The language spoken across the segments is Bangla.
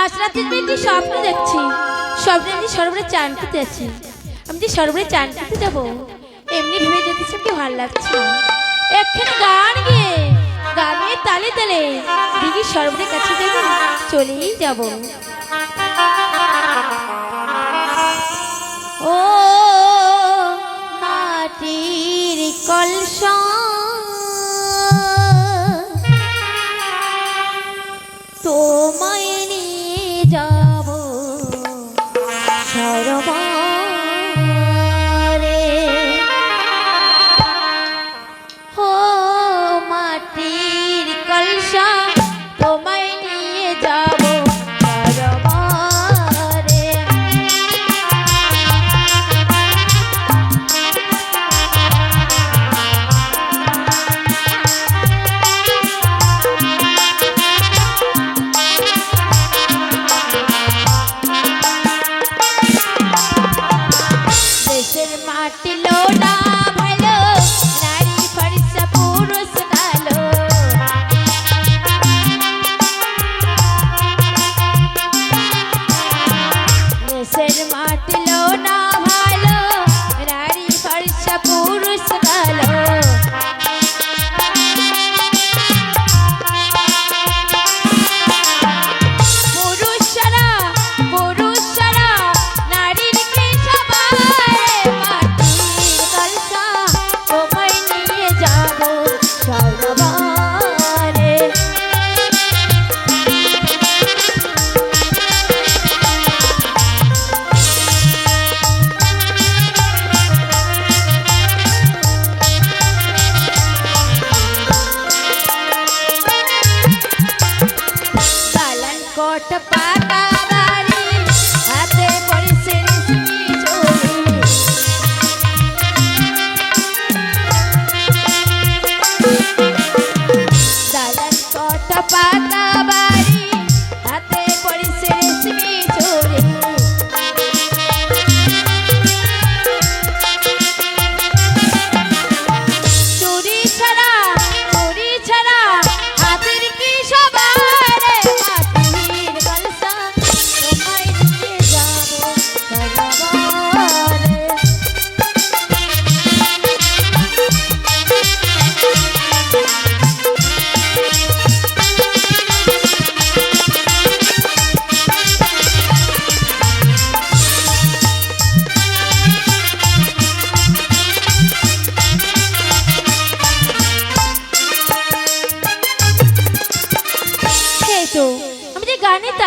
আজ রাতে আমি একটি স্বপ্ন দেখছি। স্বপ্নে আমি সরোবরে চান করতে আছি আমি যে সরোবরে চান করতে যাব, এমনি ভেবে যেতেছি কি ভালো লাগছে একখানে গান গিয়ে, গানে তালে তালে দিঘির সরোবরের কাছে যাব চলেই যাব। ও মাটির কলসা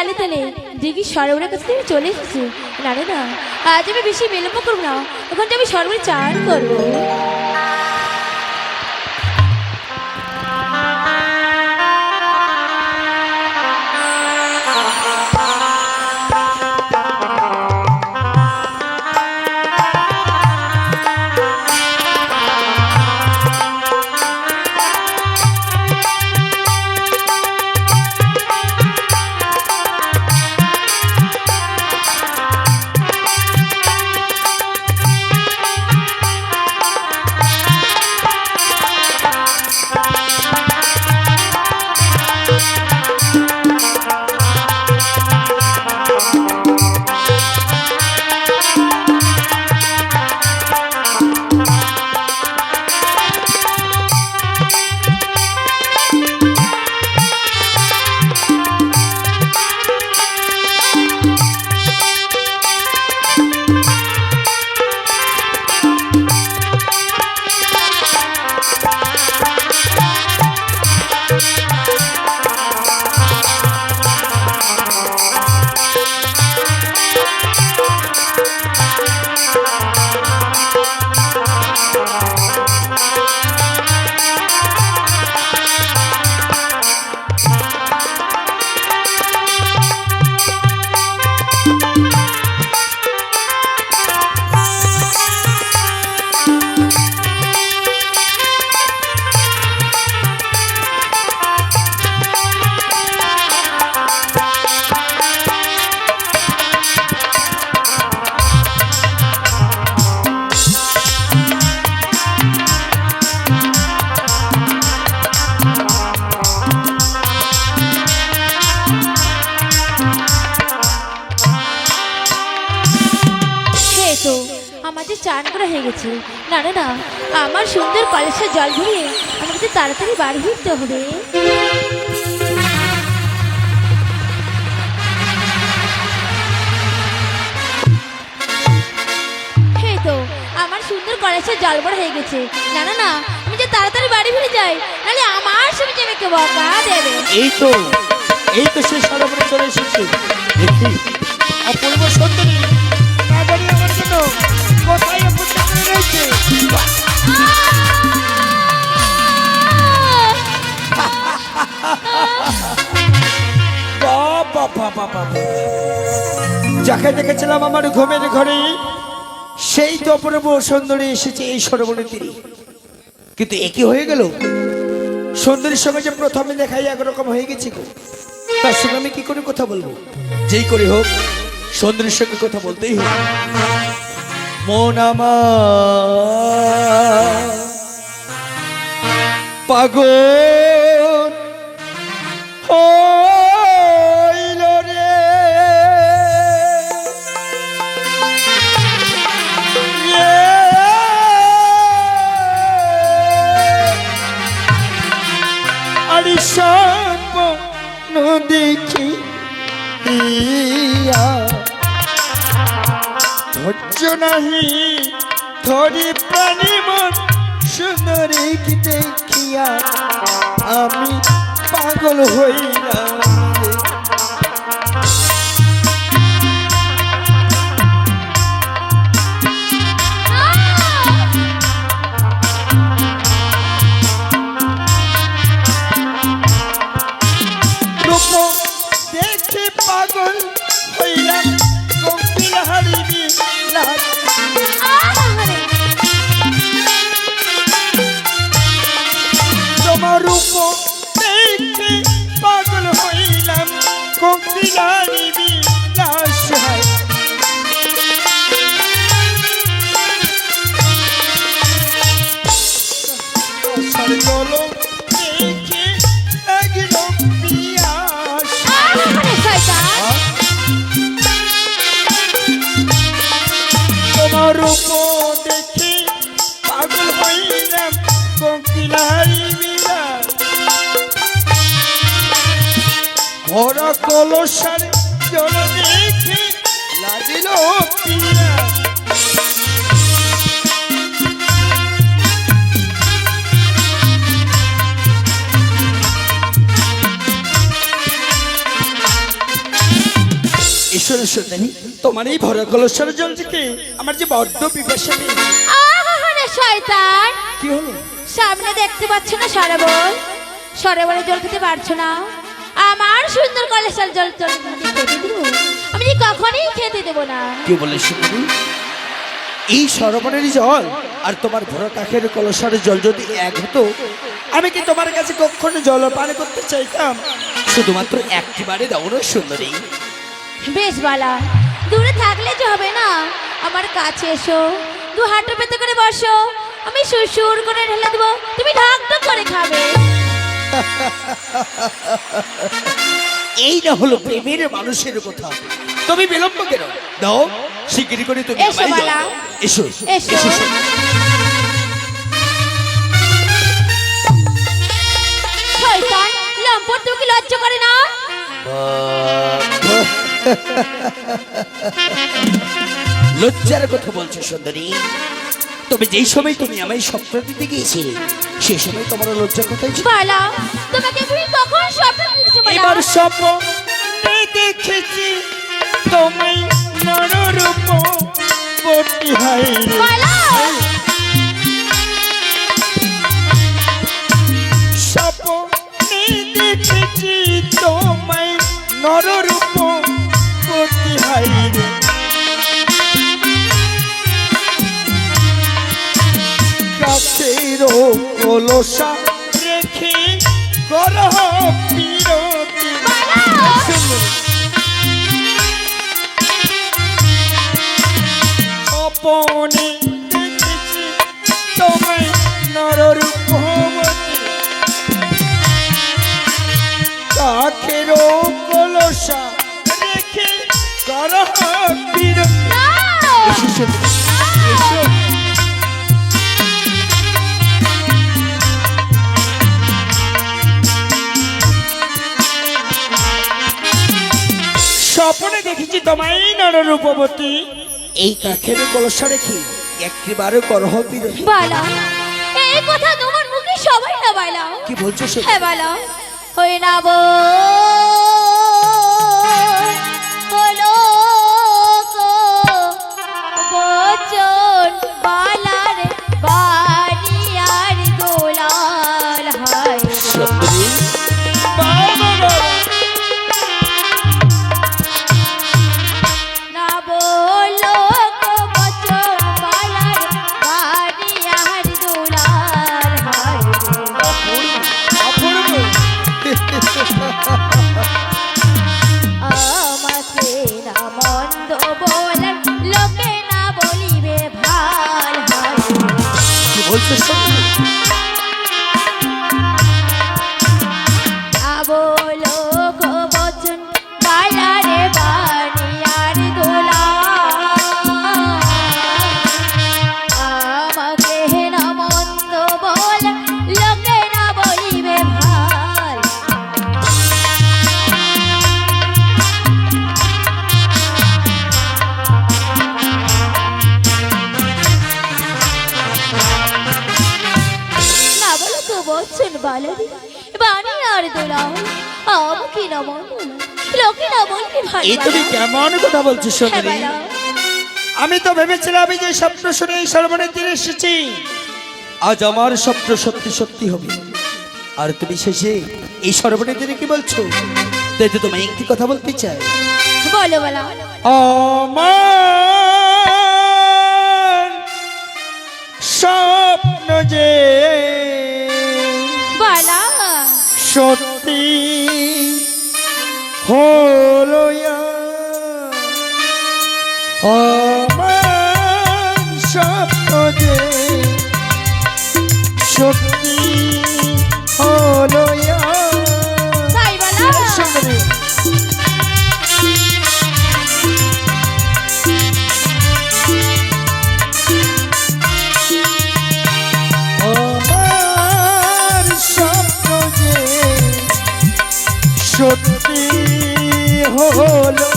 তালে তালে দিঘি সরবরের কাছে থেকে চলে এসেছি। না রে না আজ আমি বেশি বিলম্ব করব না। ওখানটা আমি সরবরে চান করব। যে চান করা হয়ে গেছে। না না না, আমার সুন্দর কলেজের জল ভরিয়ে আমাকে তাড়াতাড়ি বাড়ি ফিরতে হবে। তো, আমার সুন্দর কলেজের জল ভরা হয়ে গেছে। না না না, আমি যে তাড়াতাড়ি বাড়ি ফিরে যাই, নাহলে আমার সঙ্গে যাবে কে? বকা দেবে। এই তো এই তো সে সরবরে চলে এসেছে। দেখি অপূর্ব সুন্দরী যাকে দেখেছিলাম আমার ঘুমের ঘরে সেই তো অপূর্ব সুন্দরী এসেছে এই সরোবরের তীরে কিন্তু একই হয়ে গেল? সুন্দরীর সঙ্গে যে প্রথমে দেখাই একরকম হয়ে গেছে গো। তার সঙ্গে আমি কি করে কথা বলব? যেই করে হোক, সুন্দরীর সঙ্গে কথা বলতেই হোক মন আমার। পাগল হইল রে। আরে স্বপ্ন দেখি ইয়া ধৈর্য নাহি ধরি প্রাণী মন সুন্দরী কি দেখিয়া আমি পাগল হইলাম। ভরা কলসার জল দেখে লাগিল পিয়া ঈশ্বর সন্ধানী তোমার এই ভরা কলসার জল থেকে আমার যে বড্ড পিপাসা শয়তান! কি হলো? সামনে দেখতে পাচ্ছ না সরোবর সরোবরে জল খেতে পারছ না? আমার সুন্দর কলেসার জল জল আমি কখনই খেতে দেবো না। কি বলে শুনি এই সরোবরের জল আর তোমার ভরা কাখের কলসার জল যদি এক হতো আমি কি তোমার কাছে কখনো জল পান করতে চাইতাম? শুধুমাত্র একটি বারে দাও না সুন্দরী। বেশ বালা দূরে থাকলে যে হবে না? আমার কাছে এসো দু হাঁটু পেতে করে বসো। আমি সুর করে ঢেলে দেবো। তুমি ঢাক ঢাক করে খাবে। এই না হলো প্রেমের মানুষের কথা। তুমি বিলম্ব কেন? দাও শিগগিরি করে তুমি এসো এসো এসো। এসো। শয়তান লম্পট তুমি লজ্জা করে না? লজ্জার কথা বলছো সুন্দরী। তবে যেই সময় তুমি আমায় স্বপ্ন দিতে গিয়েছিলে সেই সময় তোমার লজ্জার কথাই ছিল? বালা তোমাকে তুমি কখন স্বপ্ন দিতে এবার বালা স্বপ্ন দেখেছি তোমায় নররূপ পটি হাই বালা! স্বপ্ন দেখেছি তোমায় নররূপ কলসা রেখে করহ বিরতি। অপনে দেখেছি তোমায় নররূপমতি। কাঠের কলসা রেখে করহ বিরতি। দেখেছি তোমায় নর রূপবতী। এই কাঠের কলসা রেখে একবারে করহ বিরোধী বালা এই কথা তোমার মুখে সবাই না বালা। কি বলছো সে? হ্যাঁ বালা হই না বো বচন বালারে বানিয়ার দোলা আমাকে না লোকে না বলিবে ভালো এই তুমি কেমন কথা বলছো হ্যাঁ আমি তো ভেবেছিলাম এই যে স্বপ্ন শুনে এই সর্বনে তীরে এসেছি। আজ আমার স্বপ্ন সত্যি সত্যি হবে। আর তুমি শেষে এই সর্বনে তীরে কি বলছো? তাই তো তোমায় একটি কথা বলতে চাই। বলো বলো আমার স্বপ্ন যে সত্যি হলো আমার স্বপ্ন যে সত্যি হলো হলো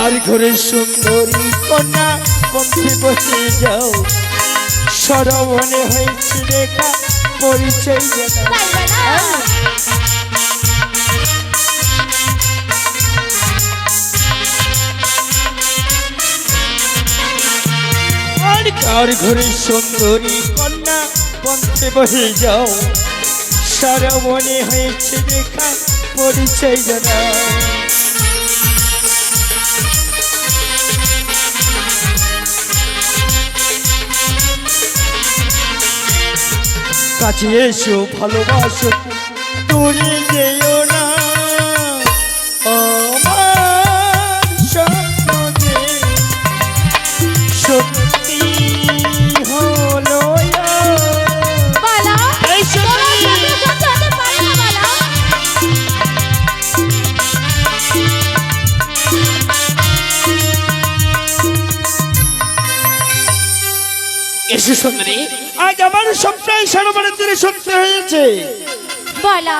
আর ঘরে সুন্দরী কন্যা পন্থে বসে যাও? সরবনে হয়েছে দেখা পরিচয় কার ঘরে সুন্দরী কন্যা পন্থে বসে যাও। সরবনে হয়েছে দেখা, পরিচয় জানা কাছে এসো, ভালোবাসো। দূরে যেও এসো সুন্দরী আজ আমার সবটাই সরবরের তীরে সত্যি হয়েছে। বলা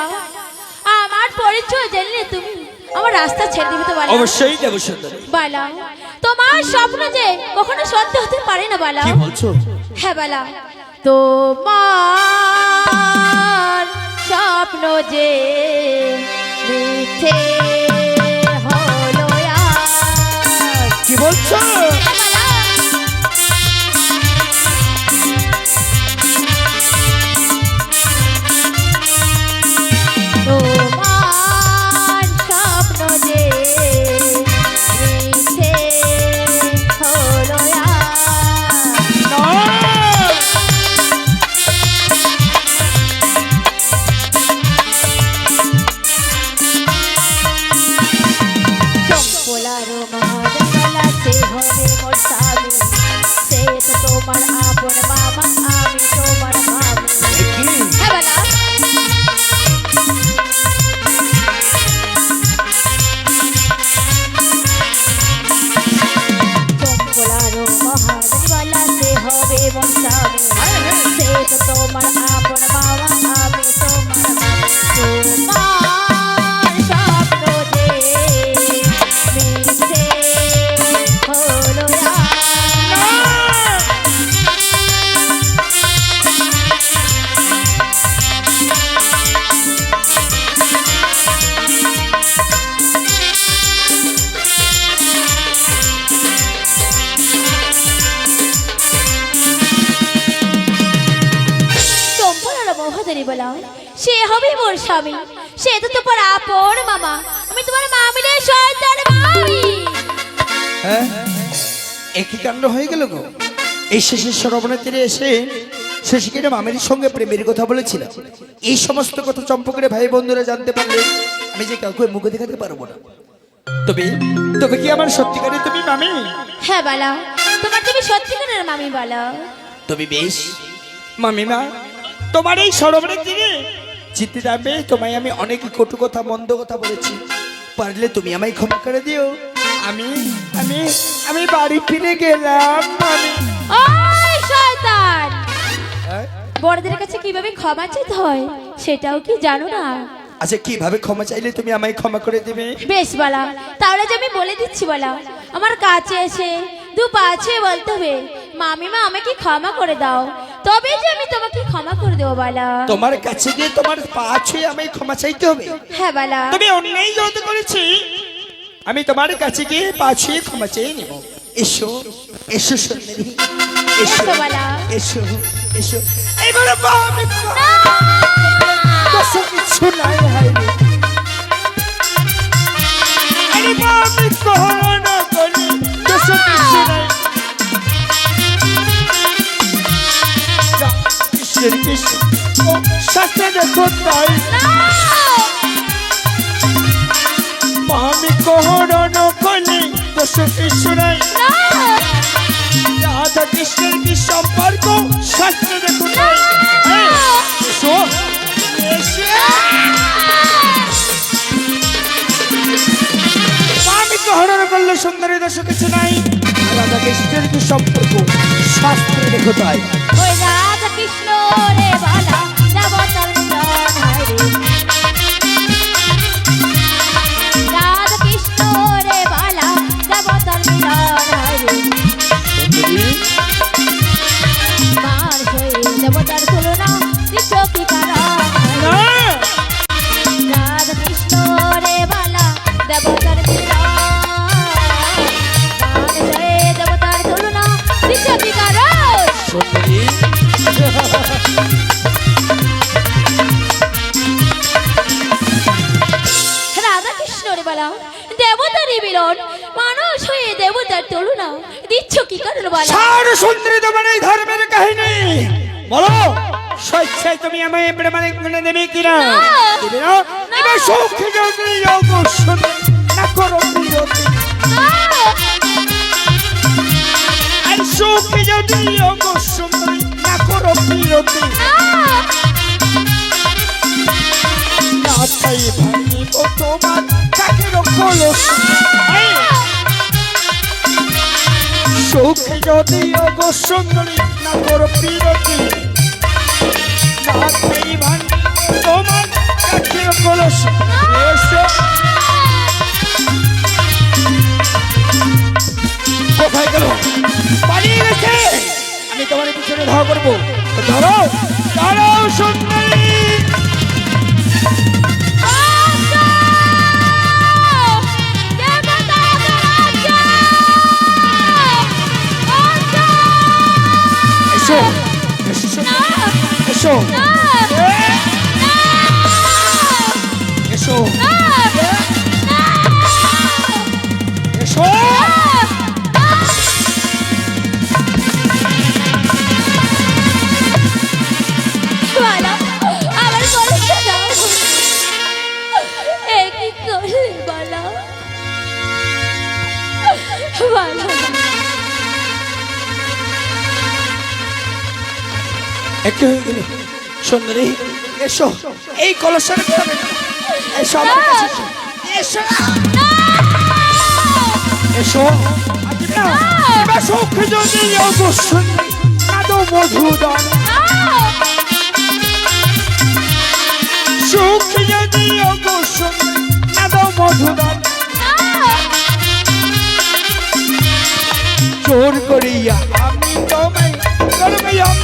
আমার পরিচয় জানলে তুমি। আমার রাস্তা ছেড়ে দিবে তো বলা। অবশ্যই দেব সুন্দরী বলা তোমার স্বপ্ন যে কখনো সত্য হতে পারে না বলা। কি বলছো? হ্যাঁ বলা তোমার স্বপ্ন যে মিথ্যে হলো। কি বলছো? তারো মহাদেবলা সে হবে বংশাবে সে তো তোমার আপন বাবা। স্বামী সে তো তোমার আপন মামা। আমি তোমার মামিলে শয়তান মামি। হ্যাঁ? একই কাণ্ড হয়ে গেল গো। এই শেষের সরবনের তীরে এসে শেষিকের মামের সঙ্গে প্রেমের কথা বলেছিল এই সমস্ত কথা চম্পকের ভাই বন্ধুরা জানতে পারলে আমি যে কাউকে মুখে দেখাতে পারব না। তবে তবে কি আমার সত্যিকারে তুমি মামি? হ্যাঁ বালা। তোমার তুমি সত্যিকারের মামি বালা। তবে বেশ। মামিমা তোমার এই সরবরের তীরে জিতে যাবে তোমায় আমি অনেক কটু কথা মন্দ কথা বলেছি। পারলে তুমি আমায় ক্ষমা করে দিও। আমি আমি আমি বাড়ি ফিরে গেলাম আমি ওই শয়তান! বড়দের কাছে কীভাবে ক্ষমা চাইতে হয় সেটাও কি জানো না? আচ্ছা কীভাবে ক্ষমা চাইলে তুমি আমায় ক্ষমা করে দেবে? বেশ বলা তাহলে যে আমি বলে দিচ্ছি বলা। আমার কাছে এসে দু পাছে বলতে হবে মামিমা আমাকে ক্ষমা করে দাও। তবে যে আমি তোমাকে ক্ষমা করে দেবো বালা। তোমার কাছে গিয়ে তোমার পা ছুঁয়ে আমি ক্ষমা চাইতে হবে। হ্যাঁ বালা। তুমি অন্যায় যেহেতু করেছি আমি তোমার কাছে গিয়ে পা ছুঁয়ে ক্ষমা চেয়ে নেব। এসো এসো সুন্দরী এসো বালা। এসো এসো। এবারে আমি দশ কিছু নাই হাইরে আরে পা আমি কখনো করি। কিছু নাই। কিসের কিসের ও সাথে দেখো তাই আমি কহরণ কলি দোষ কিছু নাই রাধা কৃষ্ণের কি সম্পর্ক শাস্ত্রে দেখুন এসো। আমি কহরণ করলে সুন্দরী দোষ কিছু নাই রাধা কৃষ্ণের কি সম্পর্ক শাস্ত্রে দেখো তাই রে বালা। সুন্দরী তোমার এই ধর্মের কাহিনী। বলো স্বেচ্ছায় তুমি আমায় প্রেমানে গুণে দেবে কিনা। দেবে না? এবার সৌখে যদি অবশ্যই না করো বিরতি। আর সৌখে যদি অবশ্যই না করো না চাই ভাঙিব তোমার কাকের কলস। এই, সুখে যদি অবসুন্দরী না পালিয়ে গেছে। আমি তোমার পিছনে ধাওয়া করব ধরো দাঁড়াও সুন্দরী। এসো এসো। এই কলসের ভিতরে এসো। আমার এসো। এসো। সুখ যদি অবশ্যই কাদো সুখ যদি চোর করিয়া আমি তোমায়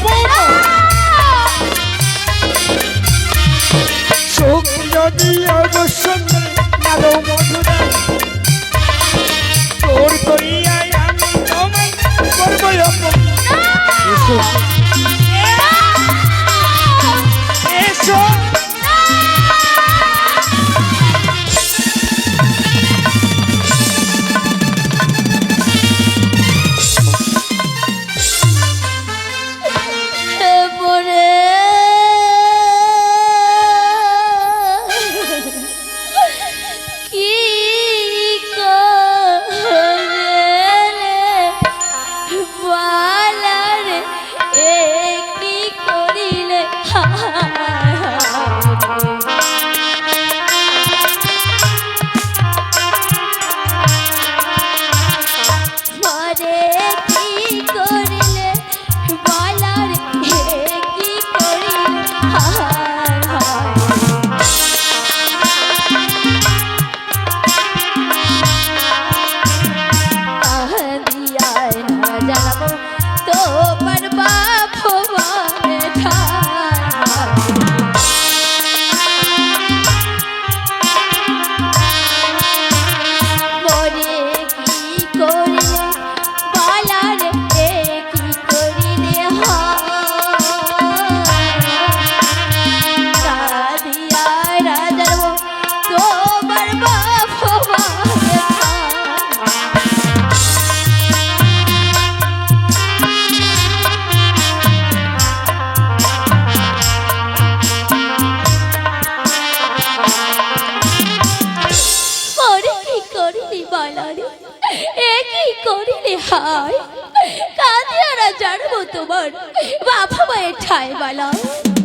বাবা মায়ের ঠায় বলা।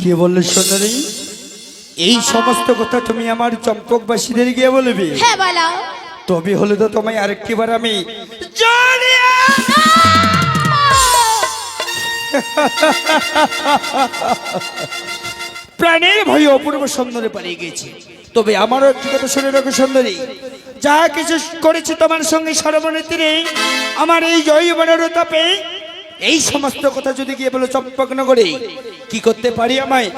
কে বললে সুন্দরী এই সমস্ত কথা তুমি আমার চম্পকবাসীদের গিয়ে বলবে। হ্যাঁ বলা। তবে হলে তো তোমায় আরেকটিবার আমি প্রাণের ভয়ে অপূর্ব সুন্দরে পালিয়ে গেছি তবে আমারও একটি কথা শুনে রাখো সুন্দরী। যা কিছু করেছি তোমার সঙ্গে সরবনের তীরে আমার এই জৈবনের তাপে এই সমস্ত কথা যদি গিয়ে বলো চম্পকনগরে কি করতে পারি আমায়?